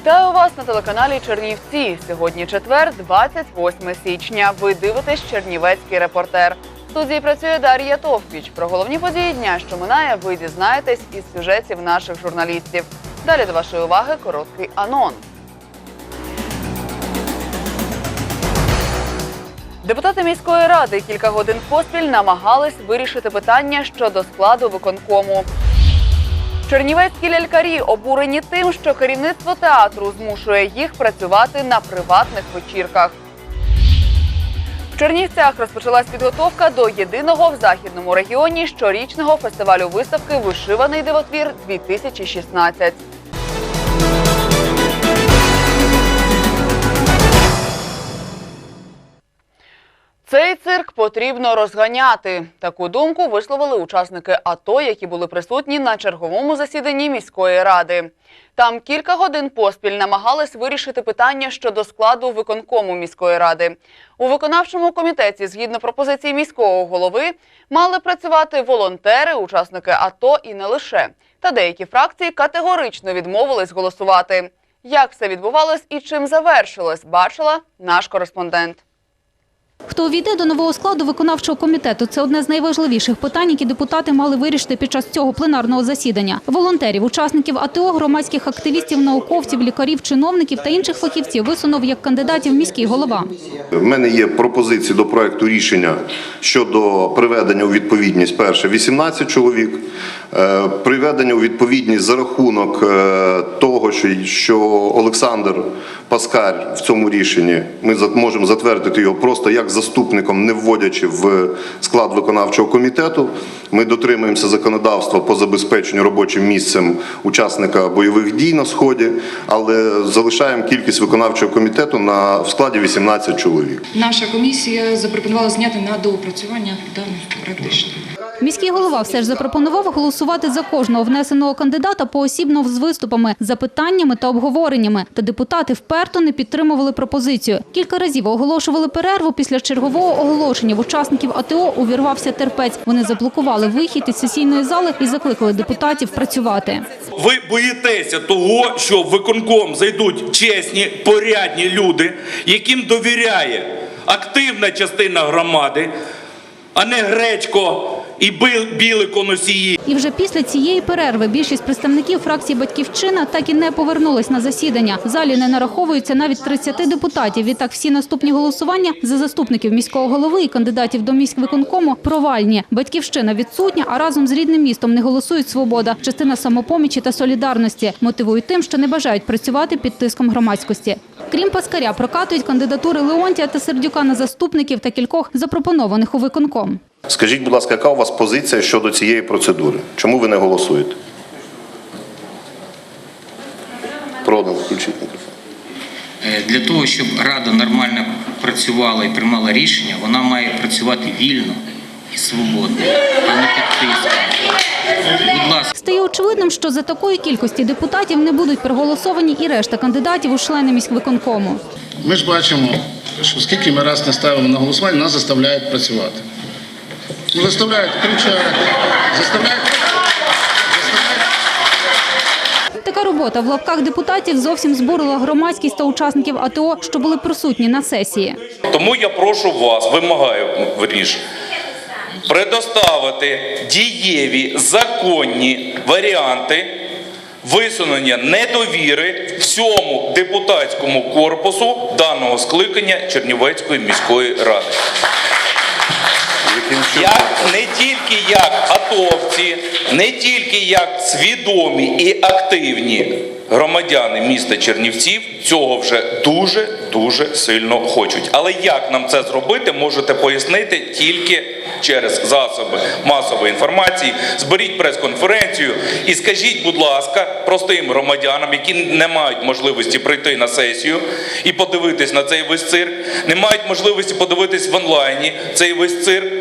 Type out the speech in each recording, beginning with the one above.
Вітаю вас на телеканалі Чернівці. Сьогодні четвер, 28 січня. Ви дивитесь Чернівецький репортер. В студії працює Дар'я Товпіч. Про головні події дня, що минає, ви дізнаєтесь із сюжетів наших журналістів. Далі до вашої уваги короткий анонс. Депутати міської ради кілька годин поспіль намагались вирішити питання щодо складу виконкому. Чернівецькі лялькарі обурені тим, що керівництво театру змушує їх працювати на приватних вечірках. В Чернівцях розпочалась підготовка до єдиного в західному регіоні щорічного фестивалю виставки Вишиваний дивотвір 2016 Цей цирк потрібно розганяти. Таку думку висловили учасники АТО, які були присутні на черговому засіданні міської ради. Там кілька годин поспіль намагались вирішити питання щодо складу виконкому міської ради. У виконавчому комітеті, згідно пропозиції міського голови, мали працювати волонтери, учасники АТО і не лише. Та деякі фракції категорично відмовились голосувати. Як все відбувалось і чим завершилось, бачила наш кореспондент. Хто увійде до нового складу виконавчого комітету? Це одне з найважливіших питань, які депутати мали вирішити під час цього пленарного засідання. Волонтерів, учасників АТО, громадських активістів, науковців, лікарів, чиновників та інших фахівців висунув як кандидатів міський голова. В мене є пропозиції до проекту рішення щодо приведення у відповідність перше 18 чоловік, е, приведення у відповідність за рахунок е, того, що Олександр Паскар в цьому рішенні ми можемо затвердити його просто як заступником, не вводячи в склад виконавчого комітету. Ми дотримуємося законодавства по забезпеченню робочим місцем учасника бойових дій на сході, але залишаємо кількість виконавчого комітету на в складі 18 чоловік. Наша комісія запропонувала зняти на доопрацювання даний проект. Міський голова все ж запропонував голосувати за кожного внесеного кандидата поосібно з виступами, запитаннями та обговореннями. Та депутати вперто не підтримували пропозицію. Кілька разів оголошували перерву. Після чергового оголошення в учасників АТО увірвався терпець. Вони заблокували вихід із сесійної зали і закликали депутатів працювати. Ви боїтеся того, що в виконком зайдуть чесні, порядні люди, яким довіряє активна частина громади, а не гречко і білі коносії. І вже після цієї перерви більшість представників фракції Батьківщина так і не повернулись на засідання. В залі не нараховується навіть 30 депутатів. Відтак всі наступні голосування за заступників міського голови і кандидатів до міськвиконкому провальні. Батьківщина відсутня, а разом з рідним містом не голосують свобода, частина самопомічі та солідарності. Мотивують тим, що не бажають працювати під тиском громадськості. Крім Паскаря, прокатують кандидатури Леонтія та Сердюка на заступників та кількох запропонованих у виконком. Скажіть, будь ласка, яка у вас позиція щодо цієї процедури? Чому ви не голосуєте? Продан, включіть мікрофон. Е, Для того, щоб рада нормально працювала і приймала рішення, вона має працювати вільно і свободно, а не під тиском. Будь ласка. Стає очевидним, що за такої кількості депутатів не будуть проголосовані і решта кандидатів у члени міськвиконкому. Ми ж бачимо, що скільки ми раз не ставимо на голосування, нас заставляють працювати. Ну, заставляють, кричать, заставляють. Така робота в лапках депутатів зовсім збурила громадськість та учасників АТО, що були присутні на сесії. Тому я прошу вас, вимагаю верніше, предоставити дієві законні варіанти висунення недовіри всьому депутатському корпусу даного скликання Чернівецької міської ради. Як не тільки як атовці, не тільки як свідомі і активні громадяни міста Чернівців цього вже дуже дуже сильно хочуть. Але як нам це зробити, можете пояснити тільки через засоби масової інформації. Зберіть прес-конференцію і скажіть, будь ласка, простим громадянам, які не мають можливості прийти на сесію і подивитись на цей весь цирк, не мають можливості подивитись в онлайні цей весь цирк.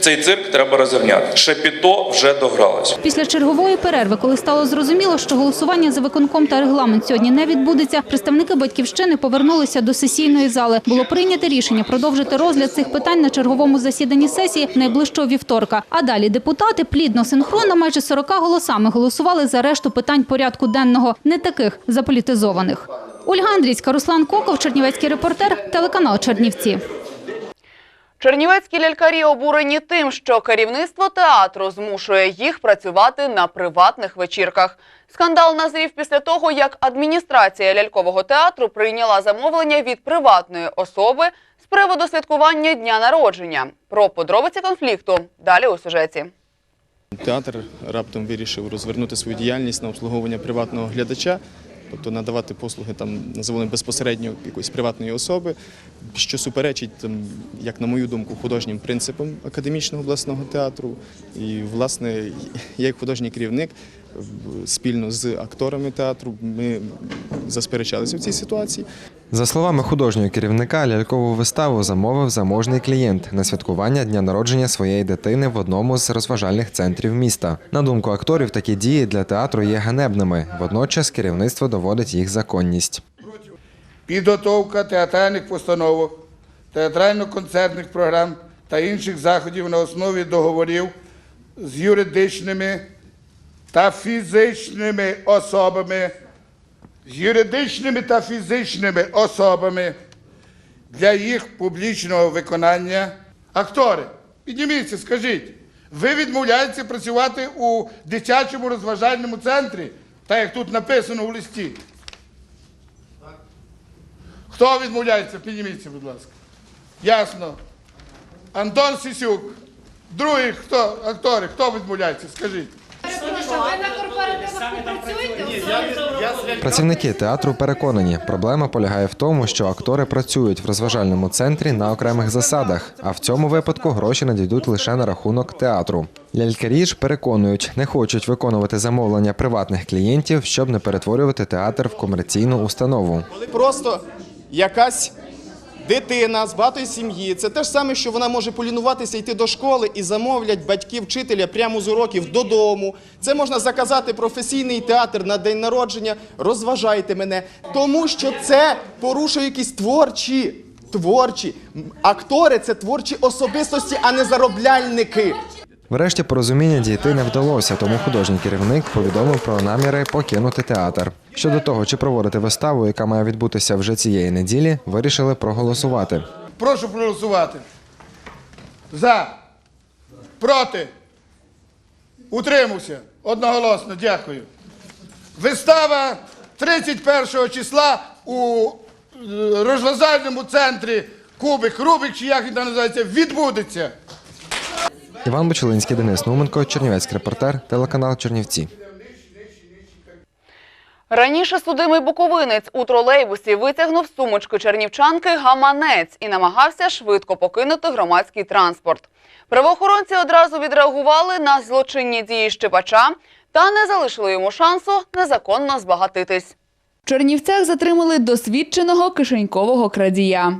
Цей цирк треба розганяти. Шепіто вже догралось. Після чергової перерви, коли стало зрозуміло, що голосування за виконком та регламент сьогодні не відбудеться, представники батьківщини повернулися до сесійної зали. Було прийнято рішення продовжити розгляд цих питань на черговому засіданні сесії найближчого вівторка. А далі депутати плідно синхронно майже 40 голосами голосували за решту питань порядку денного, не таких заполітизованих. Ольга Андрійська, Руслан Коков, Чернівецький репортер, телеканал Чернівці. Чернівецькі лялькарі обурені тим, що керівництво театру змушує їх працювати на приватних вечірках. Скандал назрів після того, як адміністрація лялькового театру прийняла замовлення від приватної особи з приводу святкування дня народження. Про подробиці конфлікту далі у сюжеті. Театр раптом вирішив розвернути свою діяльність на обслуговування приватного глядача, тобто надавати послуги там називали безпосередньо якоїсь приватної особи, що суперечить, там, як на мою думку, художнім принципам академічного обласного театру. І, власне, я як художній керівник спільно з акторами театру ми засперечалися в цій ситуації. За словами художнього керівника, лялькову виставу замовив заможний клієнт на святкування дня народження своєї дитини в одному з розважальних центрів міста. На думку акторів, такі дії для театру є ганебними. Водночас керівництво доводить їх законність. підготовка театральних постановок, театрально-концертних програм та інших заходів на основі договорів з юридичними та фізичними особами, юридичними та фізичними особами для їх публічного виконання. Актори, підніміться, скажіть, ви відмовляєтеся працювати у дитячому розважальному центрі, так як тут написано у листі. Хто відмовляється? Підніміться, будь ласка. Ясно. Антон Сісюк. Другий хто? Актори, хто відмовляється? Скажіть. Працівники театру переконані, проблема полягає в тому, що актори працюють в розважальному центрі на окремих засадах, а в цьому випадку гроші надійдуть лише на рахунок театру. Лялькарі ж переконують, не хочуть виконувати замовлення приватних клієнтів, щоб не перетворювати театр в комерційну установу. Коли просто якась дитина з багатої сім'ї, це те ж саме, що вона може полінуватися йти до школи і замовлять батьки вчителя прямо з уроків додому. Це можна заказати професійний театр на день народження. Розважайте мене, тому що це порушує якісь творчі. Творчі актори це творчі особистості, а не заробляльники. Врешті порозуміння дійти не вдалося, тому художній керівник повідомив про наміри покинути театр. Щодо того, чи проводити виставу, яка має відбутися вже цієї неділі, вирішили проголосувати. Прошу проголосувати. За. Проти. Утримався. Одноголосно. Дякую. Вистава 31 числа у е, розважальному центрі Кубик, Рубик, чи як він називається, відбудеться. Іван Бочелинський, Денис Нуменко, Чернівецький репортер, телеканал Чернівці. Раніше судимий буковинець у тролейбусі витягнув з сумочки чернівчанки гаманець і намагався швидко покинути громадський транспорт. Правоохоронці одразу відреагували на злочинні дії щепача та не залишили йому шансу незаконно збагатитись. В Чернівцях затримали досвідченого кишенькового крадія.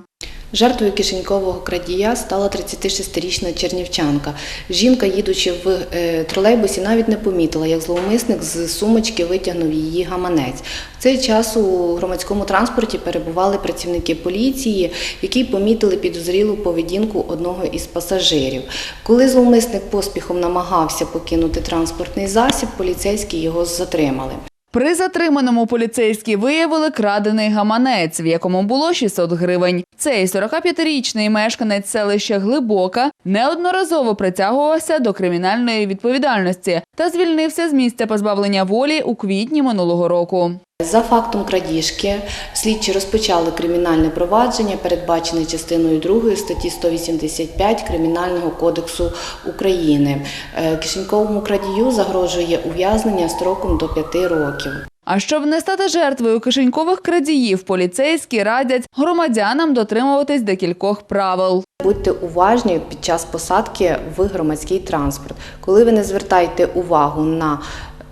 Жертвою кишенькового крадія стала 36-річна чернівчанка. Жінка, їдучи в е, тролейбусі, навіть не помітила, як зловмисник з сумочки витягнув її гаманець. В цей час у громадському транспорті перебували працівники поліції, які помітили підозрілу поведінку одного із пасажирів. Коли зловмисник поспіхом намагався покинути транспортний засіб, поліцейські його затримали. При затриманому поліцейські виявили крадений гаманець, в якому було 600 гривень. Цей 45-річний мешканець селища Глибока неодноразово притягувався до кримінальної відповідальності та звільнився з місця позбавлення волі у квітні минулого року. За фактом крадіжки слідчі розпочали кримінальне провадження, передбачене частиною 2 статті 185 Кримінального кодексу України. Е, Кишеньковому крадію загрожує ув'язнення строком до 5 років. А щоб не стати жертвою кишенькових крадіїв, поліцейські радять громадянам дотримуватись декількох правил. Будьте уважні під час посадки в громадський транспорт. Коли ви не звертаєте увагу на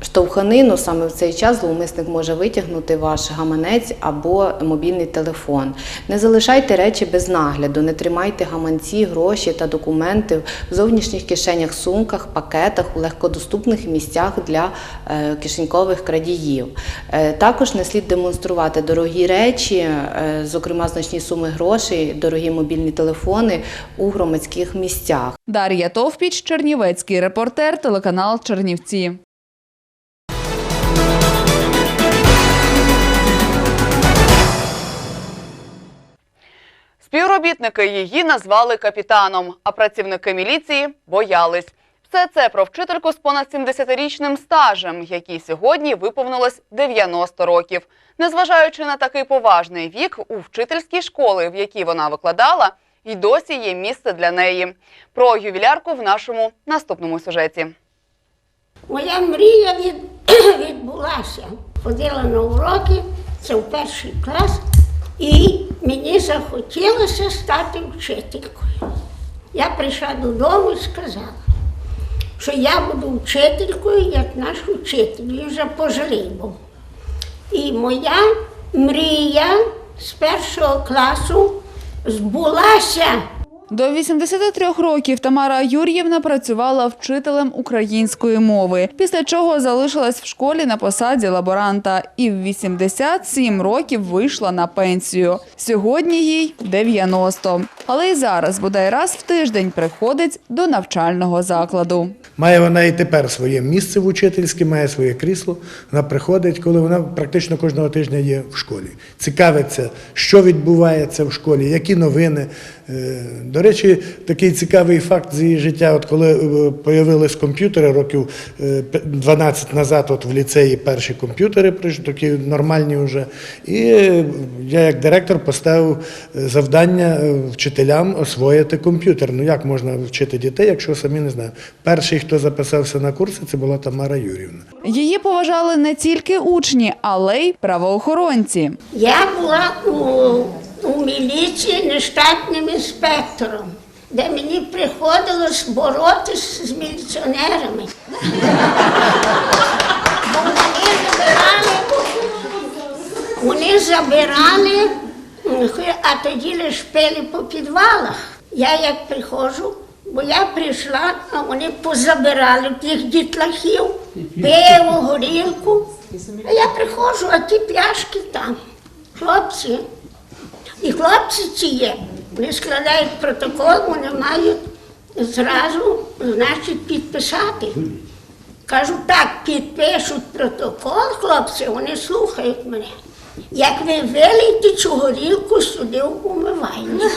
штовханину, саме в цей час зловмисник може витягнути ваш гаманець або мобільний телефон. Не залишайте речі без нагляду, не тримайте гаманці, гроші та документи в зовнішніх кишенях, сумках, пакетах у легкодоступних місцях для е, кишенькових крадіїв. Е, також не слід демонструвати дорогі речі, е, зокрема значні суми грошей, дорогі мобільні телефони у громадських місцях. Дар'я Товпіч, Чернівецький репортер, телеканал Чернівці. Співробітники її назвали капітаном, а працівники міліції боялись. Все це про вчительку з понад 70-річним стажем, якій сьогодні виповнилось 90 років. Незважаючи на такий поважний вік, у вчительській школі, в якій вона викладала, й досі є місце для неї. Про ювілярку в нашому наступному сюжеті. Моя мрія від, відбулася. Ходила на уроки, це в перший клас, і мені захотілося стати вчителькою. Я прийшла додому і сказала, що я буду вчителькою, як наш учитель. Він вже пожилий. І моя мрія з першого класу збулася. До 83 років Тамара Юр'ївна працювала вчителем української мови, після чого залишилась в школі на посаді лаборанта і в 87 років вийшла на пенсію. Сьогодні їй 90. Але й зараз бодай раз в тиждень приходить до навчального закладу. Має вона і тепер своє місце в учительське, має своє крісло. Вона приходить, коли вона практично кожного тижня є в школі. Цікавиться, що відбувається в школі, які новини. Е, До речі, такий цікавий факт з її життя, от коли з'явились комп'ютери років е, 12 назад, от в ліцеї перші комп'ютери прийшли, такі нормальні вже. І е, я як директор поставив е, завдання е, вчителям освоїти комп'ютер. Ну як можна вчити дітей, якщо самі не знають. Перший, хто записався на курси, це була Тамара Юрівна. Її поважали не тільки учні, але й правоохоронці. Я була у, у міліції нештатним інспектором, де мені приходилось боротись з міліціонерами. Бо вони забирали, вони забирали, а тоді лише пили по підвалах. Я як приходжу, бо я прийшла, а вони позабирали тих дітлахів, пиво, горілку. А я приходжу, а ті пляшки там. Хлопці. І хлопці ці є. Вони складають протокол, вони мають зразу, значить, підписати. Кажу, так, підпишуть протокол, хлопці, вони слухають мене. Як ви вилийте цю горілку сюди в умивальник.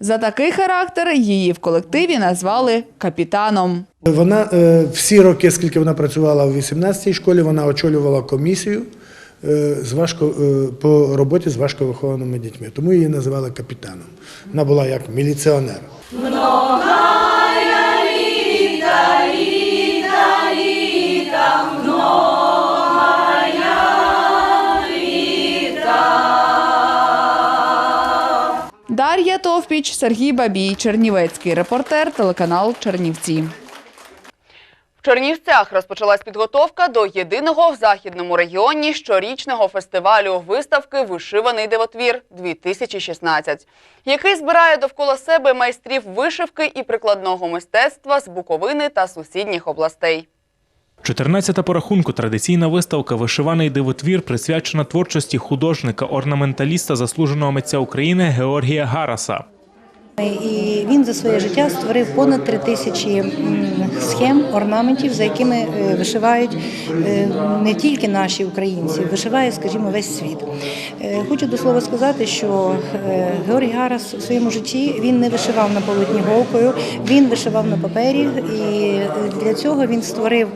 За такий характер її в колективі назвали капітаном. Вона е, всі роки, скільки вона працювала в 18-й школі, вона очолювала комісію з важко, е, по роботі з важковихованими дітьми. Тому її називали капітаном. Вона була як міліціонер. Дар'я Товпіч, Сергій Бабій, Чернівецький репортер, телеканал Чернівці. В Чернівцях розпочалась підготовка до єдиного в західному регіоні щорічного фестивалю виставки Вишиваний дивотвір 2016 який збирає довкола себе майстрів вишивки і прикладного мистецтва з Буковини та сусідніх областей. 14-та по рахунку традиційна виставка Вишиваний дивотвір присвячена творчості художника, орнаменталіста, заслуженого митця України Георгія Гараса. І він за своє життя створив понад три тисячі схем, орнаментів, за якими е, вишивають е, не тільки наші українці, вишиває, скажімо, весь світ. Е, Хочу до слова сказати, що Георгій Гарас у своєму житті він не вишивав на полотні голкою, він вишивав на папері, і для цього він створив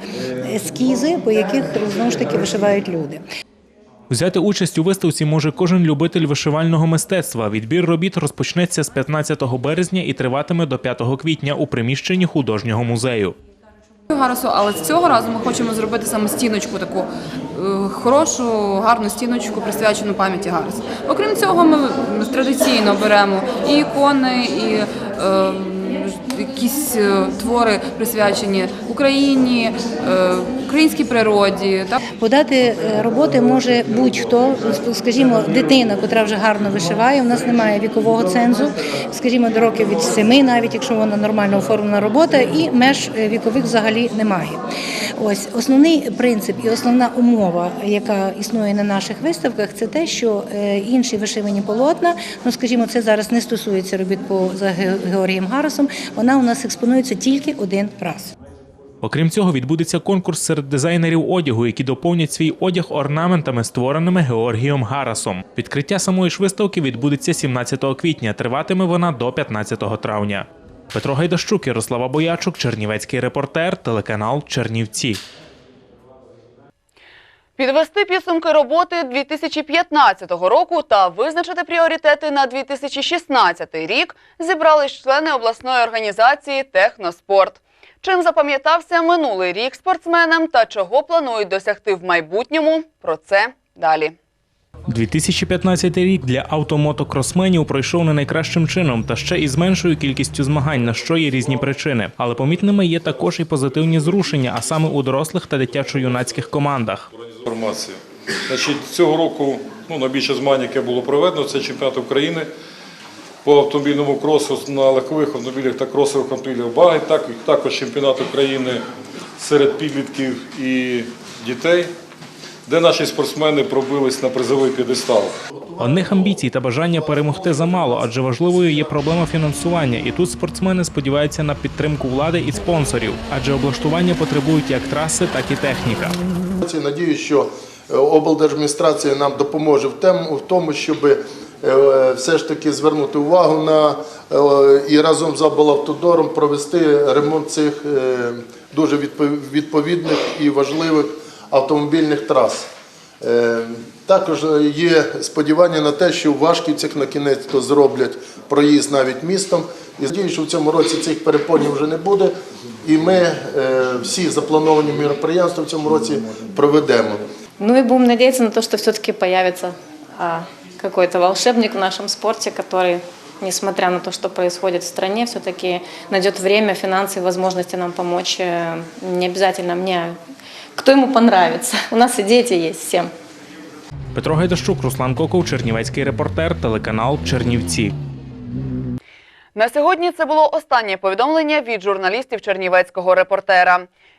ескізи, по яких знову ж таки вишивають люди. Взяти участь у виставці може кожен любитель вишивального мистецтва. Відбір робіт розпочнеться з 15 березня і триватиме до 5 квітня у приміщенні художнього музею. Гарасу, але цього разу ми хочемо зробити саме стіночку таку е, хорошу, гарну стіночку, присвячену пам'яті Гараса. Окрім цього, ми традиційно беремо і ікони, і е, якісь е, твори присвячені Україні, українській природі. Так? Подати е, роботи може будь-хто, скажімо, дитина, котра вже гарно вишиває. У нас немає вікового цензу, скажімо, до років від семи, навіть якщо вона нормально оформлена робота, і меж е, вікових взагалі немає. Ось основний принцип і основна умова, яка існує на наших виставках, це те, що е, інші вишивані полотна, ну скажімо, це зараз не стосується робіт по за Георгієм Гарасом. Вона у нас експонується тільки один раз. Окрім цього, відбудеться конкурс серед дизайнерів одягу, які доповнять свій одяг орнаментами, створеними Георгієм Гарасом. Відкриття самої ж виставки відбудеться 17 квітня. Триватиме вона до 15 травня. Петро Гайдащук, Ярослава Боячук, Чернівецький репортер, телеканал Чернівці. Підвести підсумки роботи 2015 року та визначити пріоритети на 2016 рік зібрались члени обласної організації Техноспорт. Чим запам'ятався минулий рік спортсменам та чого планують досягти в майбутньому? Про це далі. 2015 рік для автомотокросменів пройшов не найкращим чином, та ще із меншою кількістю змагань, на що є різні причини. Але помітними є також і позитивні зрушення, а саме у дорослих та дитячо-юнацьких командах. інформації. Значить, цього року ну, найбільше змагань, яке було проведено, це чемпіонат України по автомобільному кросу на легкових автомобілях та кросових автомобілях баги, так, також чемпіонат України серед підлітків і дітей, де наші спортсмени пробились на призовий п'єдестал. Одних амбіцій та бажання перемогти замало, адже важливою є проблема фінансування. І тут спортсмени сподіваються на підтримку влади і спонсорів, адже облаштування потребують як траси, так і техніка. Надію, що е, облдержадміністрація нам допоможе в тому, щоб все ж таки звернути увагу на е, і разом з облавтодором провести ремонт цих е, дуже відпов- відповідних і важливих автомобільних трас. Е, Також є сподівання на те, що в на кінець то зроблять проїзд навіть містом. І надію, що в цьому році цих перепонів вже не буде. І ми е, всі заплановані мероприємства в цьому році проведемо. Ну и будем надеяться на то, что все-таки появится а, какой-то волшебник в нашем спорте, который, несмотря на то, что происходит в стране, все-таки найдет время, финансы и возможности нам помочь. Э, Не обязательно мне, кто ему понравится. У нас и дети есть всем. Петро Гайдащук, Руслан Коков, Чернівецький репортер, телеканал Чернівці. На сьогодні це було останнє повідомлення від журналістів Чернівецького репортера.